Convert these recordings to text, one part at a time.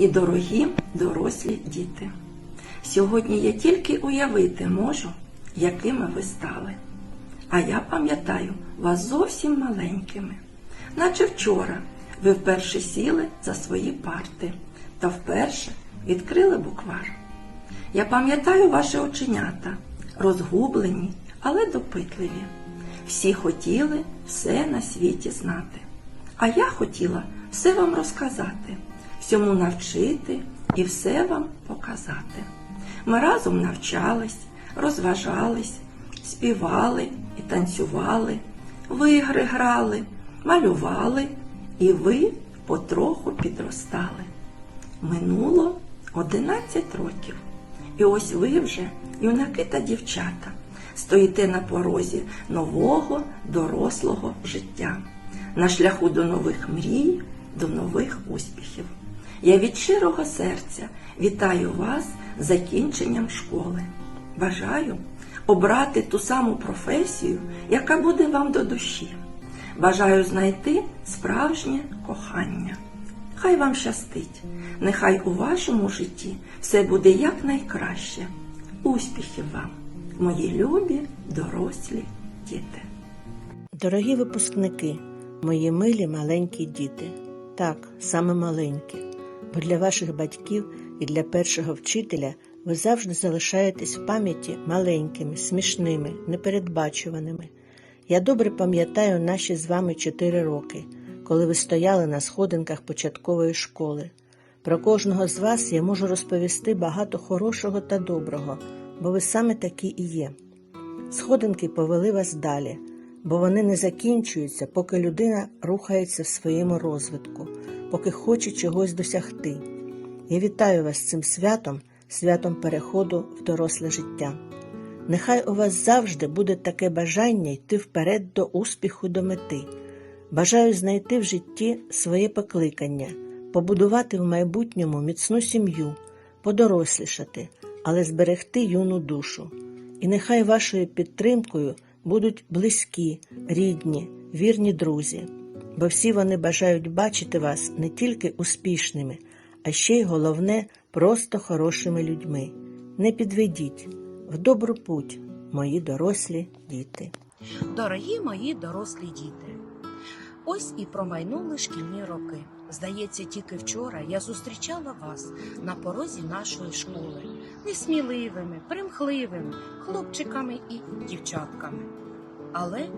Мої дорогі дорослі діти, сьогодні я тільки уявити можу, якими ви стали. А я пам'ятаю вас зовсім маленькими. Наче вчора ви вперше сіли за свої парти та вперше відкрили буквар. Я пам'ятаю ваші оченята, розгублені, але допитливі. Всі хотіли все на світі знати. А я хотіла все вам розказати, всьому навчити і все вам показати. Ми разом навчались, розважались, співали і танцювали, в ігри грали, малювали, і ви потроху підростали. Минуло 11 років. І ось ви вже, юнаки та дівчата, стоїте на порозі нового дорослого життя, на шляху до нових мрій, до нових успіхів. Я від щирого серця вітаю вас закінченням школи. Бажаю обрати ту саму професію, яка буде вам до душі. Бажаю знайти справжнє кохання. Хай вам щастить, нехай у вашому житті все буде якнайкраще. Успіхів вам, мої любі дорослі діти. Дорогі випускники, мої милі маленькі діти, так, саме маленькі, бо для ваших батьків і для першого вчителя ви завжди залишаєтесь в пам'яті маленькими, смішними, непередбачуваними. Я добре пам'ятаю наші з вами чотири роки, коли ви стояли на сходинках початкової школи. Про кожного з вас я можу розповісти багато хорошого та доброго, бо ви саме такі і є. Сходинки повели вас далі, бо вони не закінчуються, поки людина рухається в своєму розвитку, поки хоче чогось досягти. Я вітаю вас з цим святом, святом переходу в доросле життя. Нехай у вас завжди буде таке бажання йти вперед до успіху до мети. Бажаю знайти в житті своє покликання, побудувати в майбутньому міцну сім'ю, подорослішати, але зберегти юну душу. І нехай вашою підтримкою будуть близькі, рідні, вірні друзі, бо всі вони бажають бачити вас не тільки успішними, а ще й головне просто хорошими людьми. Не підведіть в добру путь, мої дорослі діти. Дорогі мої дорослі діти, ось і промайнули шкільні роки. Здається, тільки вчора я зустрічала вас на порозі нашої школи несміливими, примхливими хлопчиками і дівчатками. Але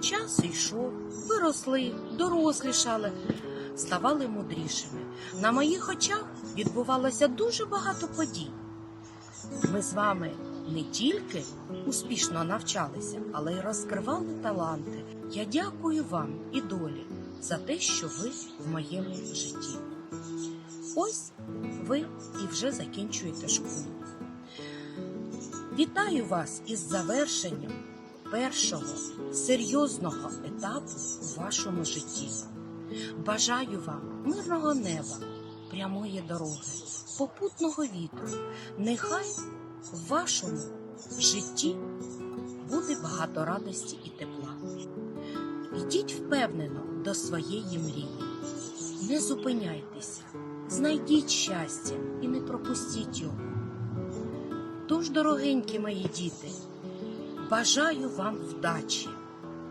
час йшов, ви росли, дорослішали, ставали мудрішими. На моїх очах відбувалося дуже багато подій. Ми з вами не тільки успішно навчалися, але й розкривали таланти. Я дякую вам і долі за те, що ви в моєму житті. Ось ви і вже закінчуєте школу. Вітаю вас із завершенням першого серйозного етапу у вашому житті. Бажаю вам мирного неба, прямої дороги, попутного вітру. Нехай в вашому житті буде багато радості і тепла. Йдіть впевнено до своєї мрії. Не зупиняйтеся, знайдіть щастя і не пропустіть його. Тож, дорогенькі мої діти, бажаю вам вдачі,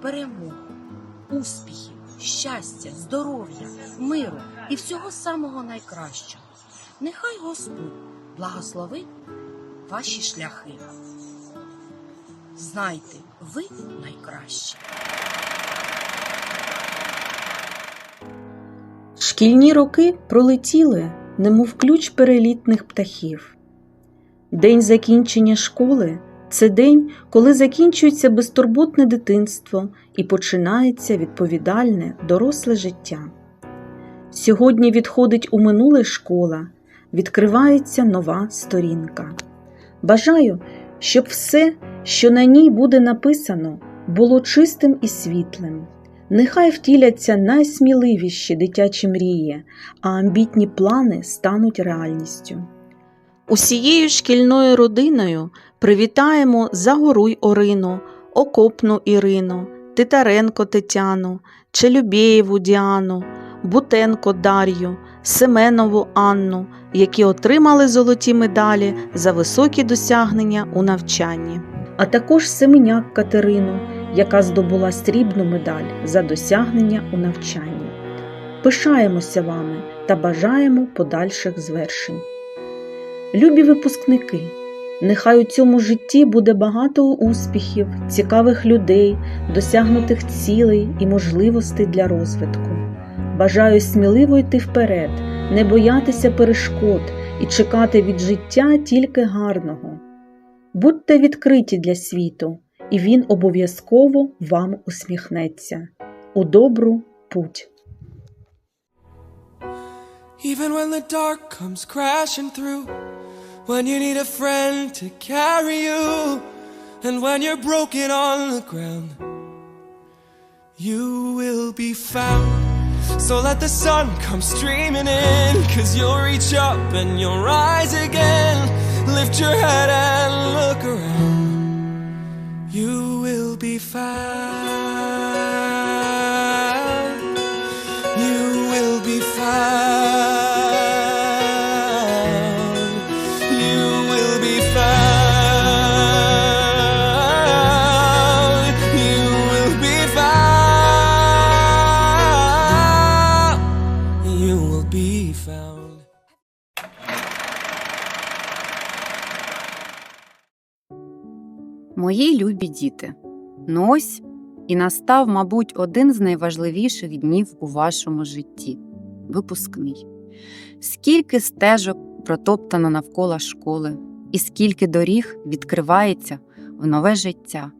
перемоги, успіхів, щастя, здоров'я, миру і всього самого найкращого. Нехай Господь благословить ваші шляхи. Знайте, ви найкращі. Шкільні роки пролетіли, немов ключ перелітних птахів. День закінчення школи це день, коли закінчується безтурботне дитинство і починається відповідальне доросле життя. Сьогодні відходить у минуле школа, відкривається нова сторінка. Бажаю, щоб все, що на ній буде написано, було чистим і світлим. Нехай втіляться найсміливіші дитячі мрії, а амбітні плани стануть реальністю. Усією шкільною родиною привітаємо Загоруй Орину, Окопну Ірину, Титаренко Тетяну, Челюбєєву Діану, Бутенко Дар'ю, Семенову Анну, які отримали золоті медалі за високі досягнення у навчанні, а також Семеняк Катерину, яка здобула срібну медаль за досягнення у навчанні. Пишаємося вами та бажаємо подальших звершень. Любі випускники! Нехай у цьому житті буде багато успіхів, цікавих людей, досягнутих цілей і можливостей для розвитку. Бажаю сміливо йти вперед, не боятися перешкод і чекати від життя тільки гарного. Будьте відкриті для світу, і він обов'язково вам усміхнеться. У добру путь! Even when the dark comes crashing through, when you need a friend to carry you, and when you're broken on the ground, you will be found. So let the sun come streaming in, cause you'll reach up and you'll rise again. Lift your head and look around, you will be found. Мої любі діти, ну ось і настав, мабуть, один з найважливіших днів у вашому житті випускний. Скільки стежок протоптано навколо школи, і скільки доріг відкривається в нове життя.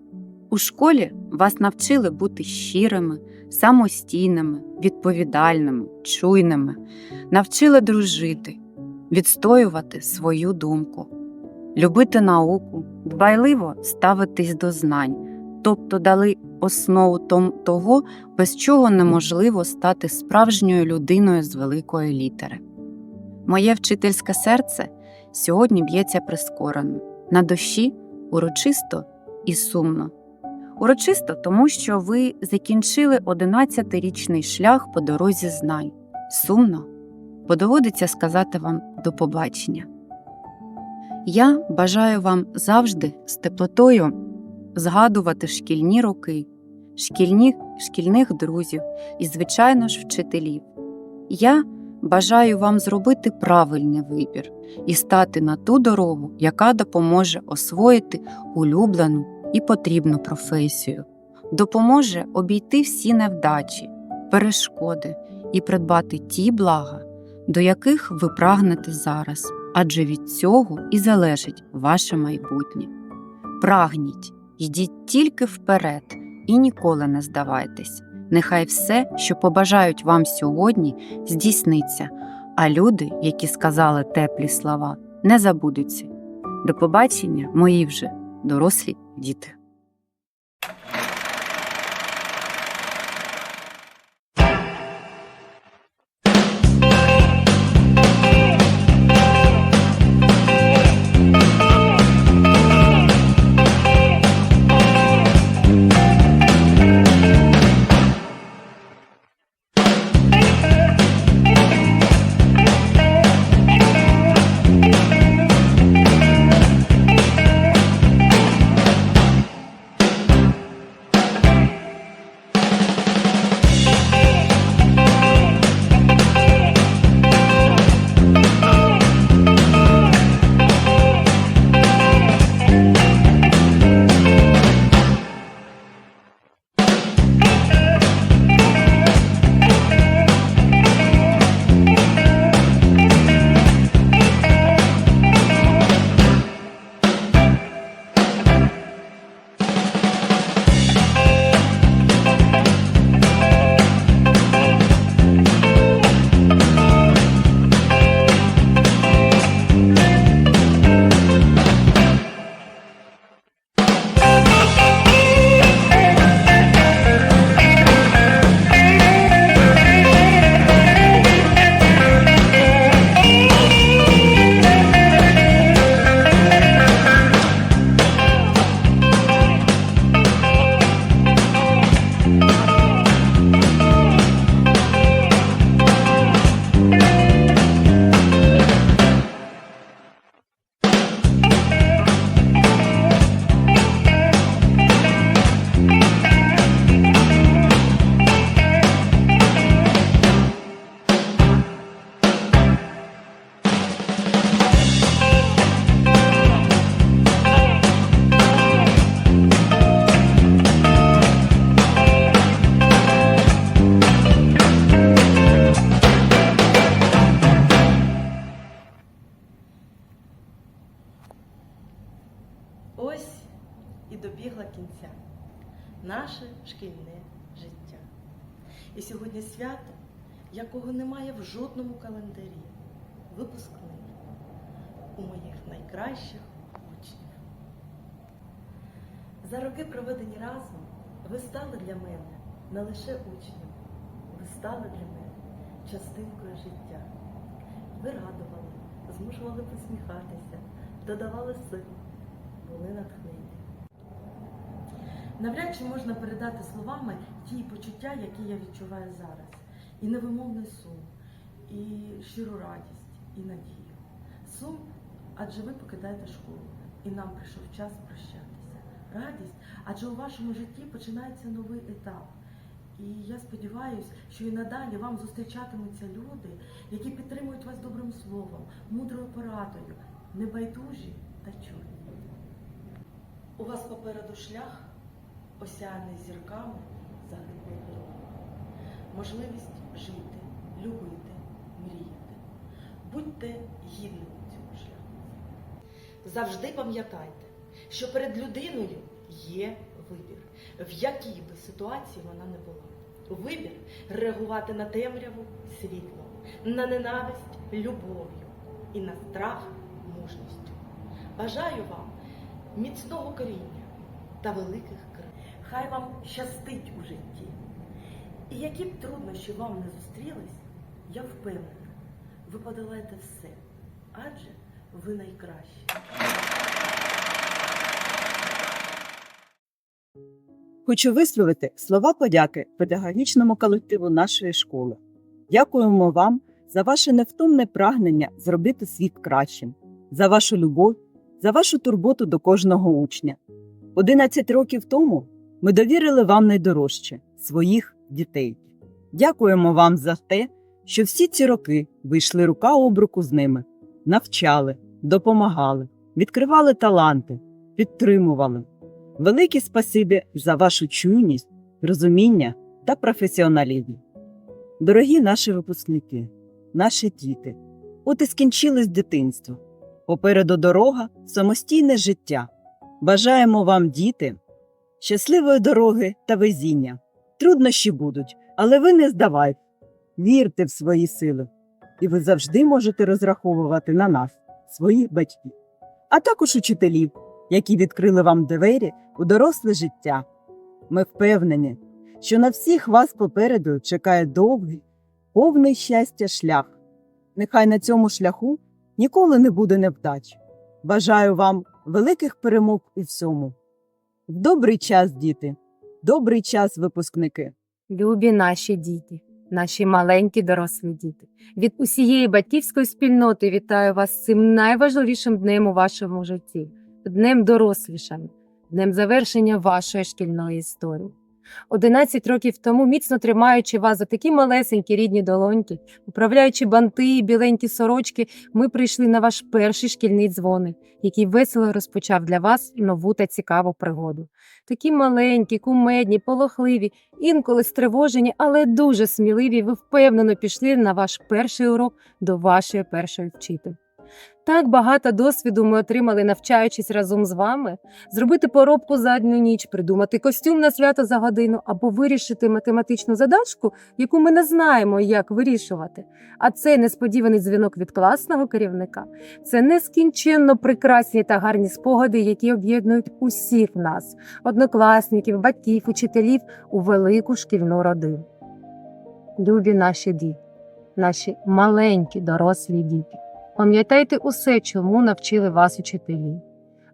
У школі вас навчили бути щирими, самостійними, відповідальними, чуйними, навчили дружити, відстоювати свою думку любити науку, дбайливо ставитись до знань, тобто дали основу того, без чого неможливо стати справжньою людиною з великої літери. Моє вчительське серце сьогодні б'ється прискорено, на душі урочисто і сумно. Урочисто, тому що ви закінчили 11-річний шлях по дорозі знань. Сумно, бо доводиться сказати вам до побачення. Я бажаю вам завжди з теплотою згадувати шкільні роки, шкільні, шкільних друзів і, звичайно ж, вчителів. Я бажаю вам зробити правильний вибір і стати на ту дорогу, яка допоможе освоїти улюблену і потрібну професію, допоможе обійти всі невдачі, перешкоди і придбати ті блага, до яких ви прагнете зараз, адже від цього і залежить ваше майбутнє. Прагніть, йдіть тільки вперед і ніколи не здавайтесь. Нехай все, що побажають вам сьогодні, здійсниться, а люди, які сказали теплі слова, не забудуться. До побачення, мої вже дорослі діти. Якого немає в жодному календарі, випускний у моїх найкращих учнів. За роки, проведені разом, ви стали для мене не лише учнем, ви стали для мене частинкою життя. Ви радували, змушували посміхатися, додавали сил, були натхнені. Навряд чи можна передати словами ті почуття, які я відчуваю зараз. І невимовний сум, і щиру радість, і надію. Сум, адже ви покидаєте школу, і нам прийшов час прощатися. Радість, адже у вашому житті починається новий етап. І я сподіваюся, що і надалі вам зустрічатимуться люди, які підтримують вас добрим словом, мудрою порадою, небайдужі та чуйні. У вас попереду шлях, осяяний зірками загиблої дороги. Можливість жити, любити, мріяти. Будьте гідними цього шляху. Завжди пам'ятайте, що перед людиною є вибір, в якій би ситуації вона не була. Вибір реагувати на темряву світлом, на ненависть любов'ю і на страх мужністю. Бажаю вам міцного коріння та великих крил. Хай вам щастить у житті. І які б труднощі вам не зустрілись, я впевнена, ви подолаєте все, адже ви найкращі. Хочу висловити слова подяки педагогічному колективу нашої школи. Дякуємо вам за ваше невтомне прагнення зробити світ кращим, за вашу любов, за вашу турботу до кожного учня. 11 років тому ми довірили вам найдорожче своїх дітей. Дякуємо вам за те, що всі ці роки ви йшли рука об руку з ними, навчали, допомагали, відкривали таланти, підтримували. Велике спасибі за вашу чуйність, розуміння та професіоналізм. Дорогі наші випускники, наші діти, от і скінчилось дитинство. Попереду дорога, самостійне життя. Бажаємо вам, діти, щасливої дороги та везіння. Труднощі будуть, але ви не здавайте, вірте в свої сили, і ви завжди можете розраховувати на нас, своїх батьків, а також учителів, які відкрили вам двері у доросле життя. Ми впевнені, що на всіх вас попереду чекає довгий, повний щастя шлях. Нехай на цьому шляху ніколи не буде невдач. Бажаю вам великих перемог у всьому. В добрий час, діти, добрий час, випускники. Любі наші діти, наші маленькі дорослі діти. Від усієї батьківської спільноти вітаю вас цим найважливішим днем у вашому житті, днем дорослішання, днем завершення вашої шкільної історії. 11 років тому, міцно тримаючи вас за такі малесенькі рідні долоньки, управляючи банти і біленькі сорочки, ми прийшли на ваш перший шкільний дзвоник, який весело розпочав для вас нову та цікаву пригоду. Такі маленькі, кумедні, полохливі, інколи стривожені, але дуже сміливі, ви впевнено пішли на ваш перший урок до вашої першої вчительки. Так багато досвіду ми отримали, навчаючись разом з вами, зробити поробку за одну ніч, придумати костюм на свято за годину або вирішити математичну задачку, яку ми не знаємо, як вирішувати. А цей несподіваний дзвінок від класного керівника це нескінченно прекрасні та гарні спогади, які об'єднують усіх нас, однокласників, батьків, учителів у велику шкільну родину. Любі наші діти, наші маленькі дорослі діти. Пам'ятайте усе, чому навчили вас учителі.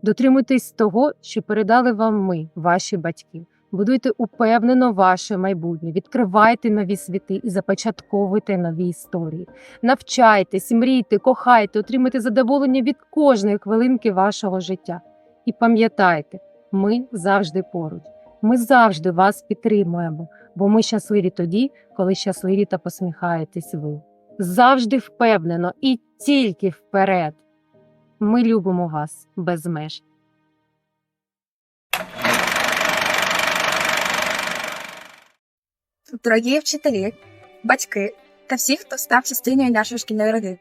Дотримуйтесь того, що передали вам ми, ваші батьки. Будуйте упевнено ваше майбутнє, відкривайте нові світи і започатковуйте нові історії. Навчайтесь, мрійте, кохайте, отримуйте задоволення від кожної хвилинки вашого життя. І пам'ятайте, ми завжди поруч. Ми завжди вас підтримуємо, бо ми щасливі тоді, коли щасливі та посміхаєтесь ви. Завжди впевнено і тільки вперед. Ми любимо вас без меж. Дорогі вчителі, батьки та всі, хто став частиною нашої шкільної родини.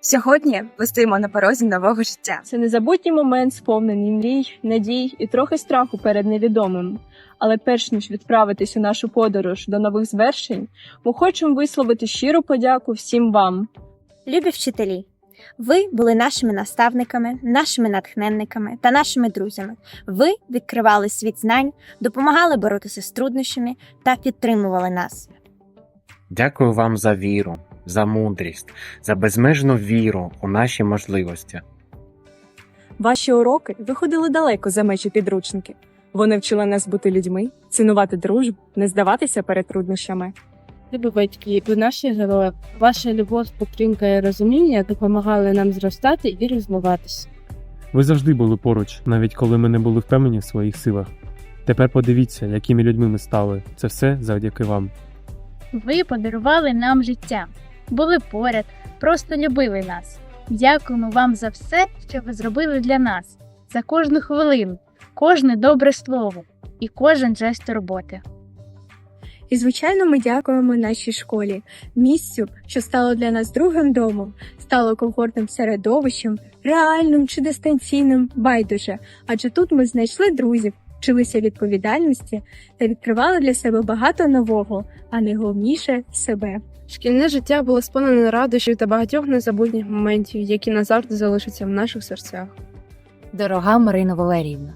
Сьогодні ми стоїмо на порозі нового життя. Це незабутній момент, сповнений мрій, надій і трохи страху перед невідомим. Але перш ніж відправитись у нашу подорож до нових звершень, ми хочемо висловити щиру подяку всім вам. Любі вчителі, ви були нашими наставниками, нашими натхненниками та нашими друзями. Ви відкривали світ знань, допомагали боротися з труднощами та підтримували нас. Дякую вам за віру, за мудрість, за безмежну віру у наші можливості. Ваші уроки виходили далеко за межі підручники. Вони вчили нас бути людьми, цінувати дружбу, не здаватися перед труднощами. Любі батьки, ви наші герої. Ваша любов, підтримка і розуміння допомагали нам зростати і розвиватися. Ви завжди були поруч, навіть коли ми не були впевнені в своїх силах. Тепер подивіться, якими людьми ми стали. Це все завдяки вам. Ви подарували нам життя, були поряд, просто любили нас. Дякуємо вам за все, що ви зробили для нас, за кожну хвилину, кожне добре слово і кожен жест роботи. І, звичайно, ми дякуємо нашій школі, місцю, що стало для нас другим домом, стало комфортним середовищем, реальним чи дистанційним, байдуже. Адже тут ми знайшли друзів, вчилися відповідальності та відкривали для себе багато нового, а найголовніше себе. Шкільне життя було сповнене радощів та багатьох незабутніх моментів, які назавжди залишаться в наших серцях. Дорога Марина Валеріївна,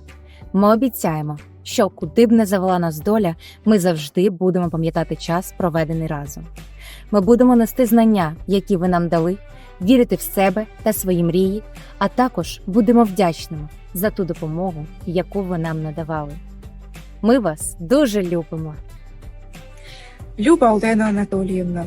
ми обіцяємо, що куди б не завела нас доля, ми завжди будемо пам'ятати час, проведений разом. Ми будемо нести знання, які ви нам дали, вірити в себе та свої мрії, а також будемо вдячними за ту допомогу, яку ви нам надавали. Ми вас дуже любимо. Люба Олена Анатоліївна.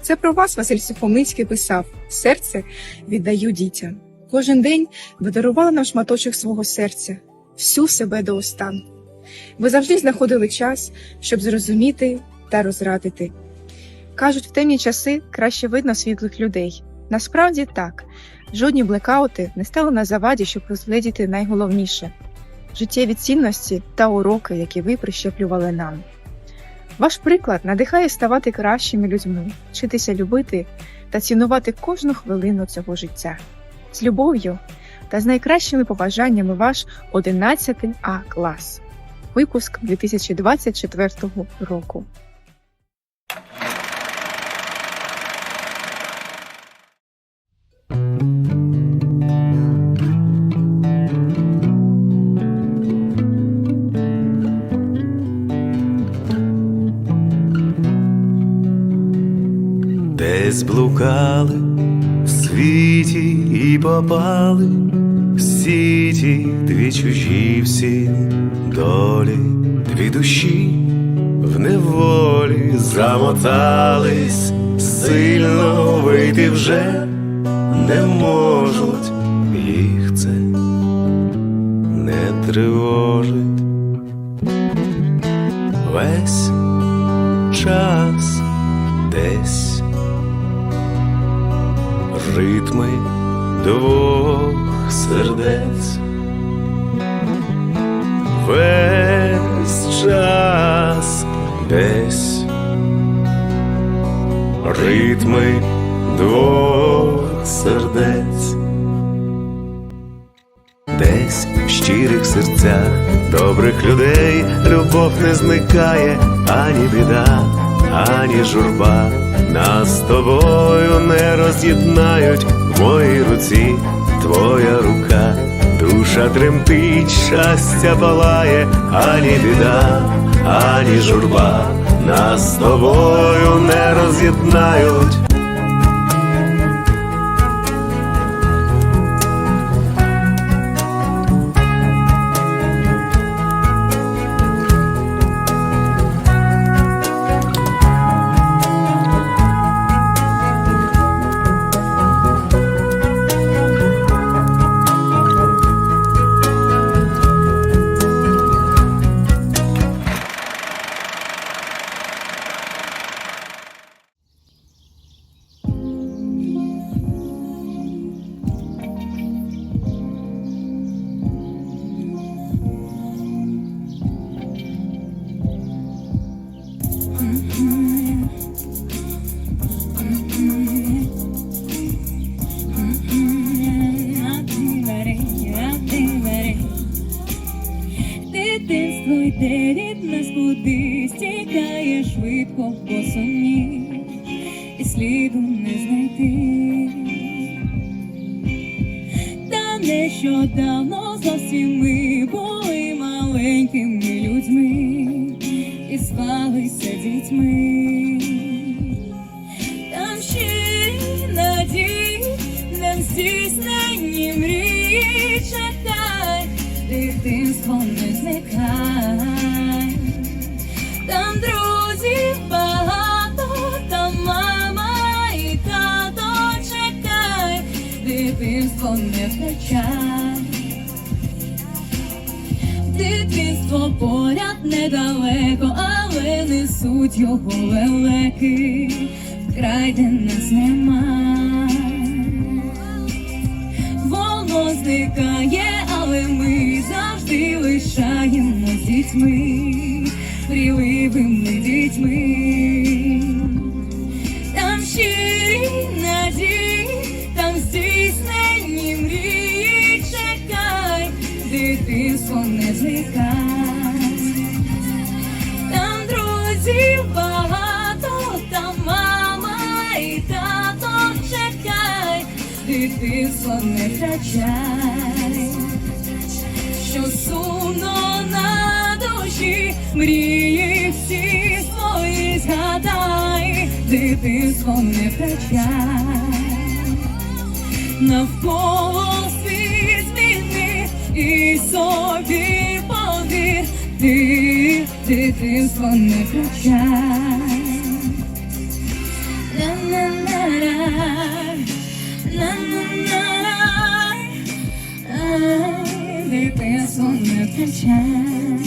Це про вас Василь Сухомицький писав: серце віддаю дітям. Кожен день ви дарували нам шматочок свого серця, всю себе до останку. Ви завжди знаходили час, щоб зрозуміти та розрадити. Кажуть, в темні часи краще видно світлих людей. Насправді так, жодні блекаути не стали на заваді, щоб розгледіти найголовніше життєві цінності та уроки, які ви прищеплювали нам. Ваш приклад надихає ставати кращими людьми, вчитися любити та цінувати кожну хвилину цього життя. З любов'ю та з найкращими побажаннями ваш 11 А клас. Випуск 2024 року. Десь блукали в світі і попали всі ті дві чужі всі долі, дві душі в неволі замотались, сильно вийти вже не можуть, їх це не тривожить. Весь час десь ритми двох сердець. Весь час десь ритми двох сердець. Десь в щирих серцях добрих людей любов не зникає, ані біда, ані журба. Нас з тобою не роз'єднають в моїй руці твоя рука, душа тремтить, щастя палає, ані біда, ані журба. Нас з тобою не роз'єднають. Нещодавно зовсім ми були маленькими людьми і звалися дітьми. Там ще надій нам здійснені мрії чекай, дитинство не зникай. Втрачай. Дитинство поряд недалеко, але несуть його лелеки, край, де нас нема. Воно зникає, але ми завжди лишаємось дітьми, мрійливими дітьми. Не що сумно на душі, мрії всі свої згадай, дитинство не втрачай, навколо світ зміни і собі повір, ти дитинство не втрачай. Не.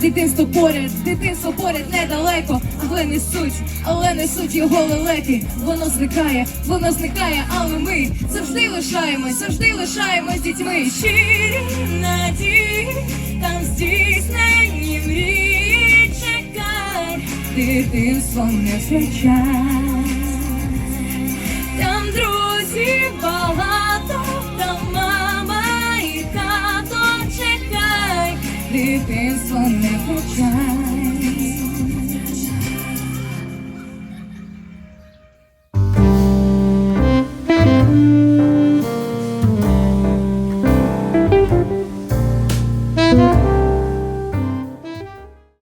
Дитинство поряд, дитинство поряд недалеко, але несуть, але несуть його лелеки. Воно зникає, воно зникає, але ми завжди лишаємось, завжди лишаємось дітьми. Щирі надії, там здійснені мрії чекай, дитинство не втрачай. Там друзів дитинство не втрачай.